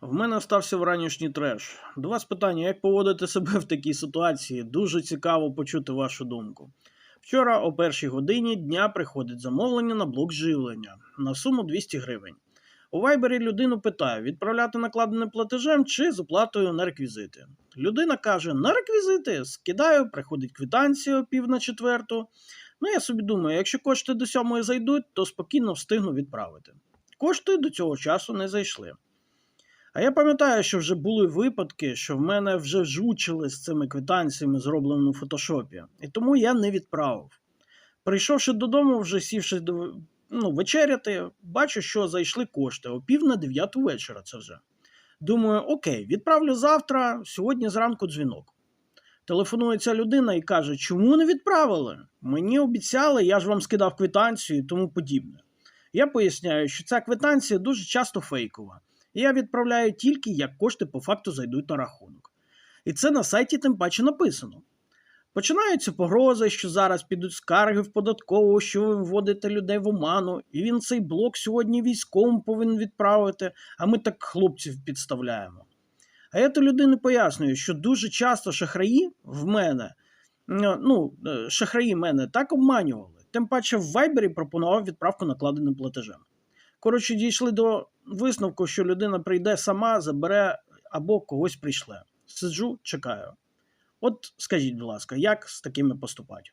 В мене стався вранішній треш. До вас питання, як поводити себе в такій ситуації? Дуже цікаво почути вашу думку. Вчора о першій годині дня приходить замовлення на блок живлення на суму 200 гривень. У вайбері людину питаю, відправляти накладеним платежем чи з оплатою на реквізити. Людина каже: на реквізити скидаю, приходить квитанція пів на четверту. Ну, я собі думаю, якщо кошти до сьомої зайдуть, то спокійно встигну відправити. Кошти до цього часу не зайшли. А я пам'ятаю, що вже були випадки, що в мене вже жучили з цими квитанціями, зробленими у фотошопі, і тому я не відправив. Прийшовши додому, вже сівши до ну, вечеряти, бачу, що зайшли кошти о пів на дев'яту вечора. Це вже. Думаю, окей, відправлю завтра, сьогодні зранку дзвінок. Телефонує ця людина і каже, чому не відправили? Мені обіцяли, я ж вам скидав квитанцію і тому подібне. Я поясняю, що ця квитанція дуже часто фейкова. Я відправляю тільки, як кошти по факту зайдуть на рахунок. І це на сайті тим паче написано. Починаються погрози, що зараз підуть скарги в податкову, що ви вводите людей в оману, і він цей блок сьогодні військовим повинен відправити, а ми так хлопців підставляємо. А я то людині пояснюю, що дуже часто шахраї в мене, ну, е, шахраї мене так обманювали. Тим паче в Вайбері пропонував відправку накладеним платежем. Коротше, дійшли до висновку, що людина прийде сама, забере або когось прийшле. Сиджу, чекаю. От скажіть, будь ласка, як з такими поступати?